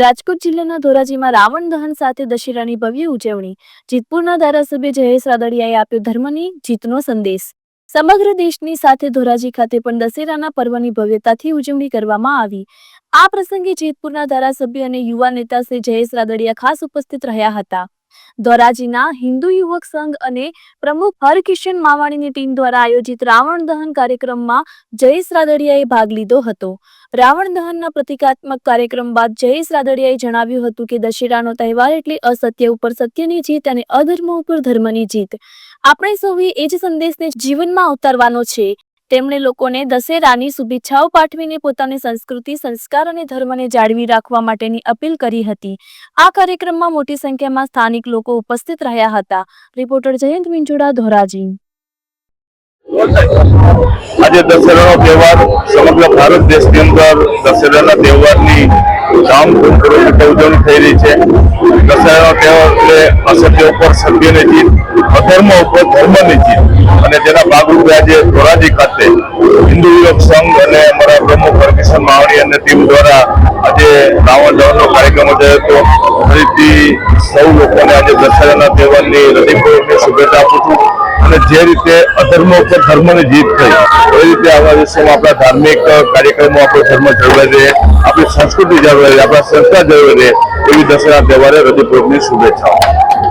રાજકોટ જિલ્લાના ધોરાજીમાં રાવણ દહન સાથે દશેરાની ભવ્ય ઉજવણી. જીતપુરના ધારાસભ્ય જયેશ રાદડિયાએ આપ્યો ધર્મની જીતનો સંદેશ. સમગ્ર દેશની સાથે ધોરાજી ખાતે પણ દશેરાના પર્વની ભવ્યતાથી ઉજવણી કરવામાં આવી. આ પ્રસંગે જેતપુરના ધારાસભ્ય અને યુવા નેતા શ્રી જયેશ રાદડિયા ખાસ ઉપસ્થિત રહ્યા હતા. ધોરાજીના હિન્દુ યુવક સંઘ અને પ્રમુખ હરકિશન માવાણીની ટીમ દ્વારા આયોજિત રાવણ દહન કાર્યક્રમમાં જયેશ રાદડિયાએ ભાગ લીધો હતો. રાવણ દહનના પ્રતિકાત્મક કાર્યક્રમ બાદ જયેશ રાદડિયાએ જણાવ્યું હતું કે દશેરાનો તહેવાર એટલે અસત્ય ઉપર સત્યની જીત અને અધર્મ ઉપર ધર્મની જીત. આપણે સૌએ એ જ સંદેશને જીવનમાં ઉતારવાનો છે. તેમણે લોકોને દશેરાની શુભેચ્છાઓ પાઠવીને પોતાની સંસ્કૃતિ, સંસ્કાર અને ધર્મને જાળવી રાખવા માટેની અપીલ કરી હતી. આ કાર્યક્રમમાં મોટી સંખ્યામાં સ્થાનિક લોકો ઉપસ્થિત રહ્યા હતા. રિપોર્ટર જયંત મિંજોડા ધોરાજી. આજે દશેરાનો તહેવાર સમગ્ર ભારત દેશની અંદર દશેરાના તહેવારની ધામધૂમપૂર્વક ઉજવણી થઈ રહી છે. દશેરાનો તહેવાર એટલે અસત્ય ઉપર સત્યની જીત, અધર્મ ઉપર ધર્મની જીત અને તેના ભાગરૂપે આજે ધોરાજી ખાતે હિન્દુ યુવક સંઘ અને અમારા પ્રમુખ હરકિશન માવણી અને ટીમ દ્વારા આજે રાવણ દહનનો કાર્યક્રમ યોજાયો હતો. ફરીથી સૌ લોકોને આજે દશેરાના તહેવારની હૃદયપૂર્વકની શુભેચ્છા આપું છું. અને જે રીતે અધર્મ ઉપર ધર્મની જીત થઈ, એ રીતે આવા દિવસોમાં આપણા ધાર્મિક કાર્યક્રમો, આપણો ધર્મ જળવાઈ રહે, આપણી સંસ્કૃતિ જળવાઈ રહે, આપણા સંસ્કાર જળવાઈ રહે, એવી દશેરા તહેવારે હૃદયપૂર્વકની શુભેચ્છાઓ.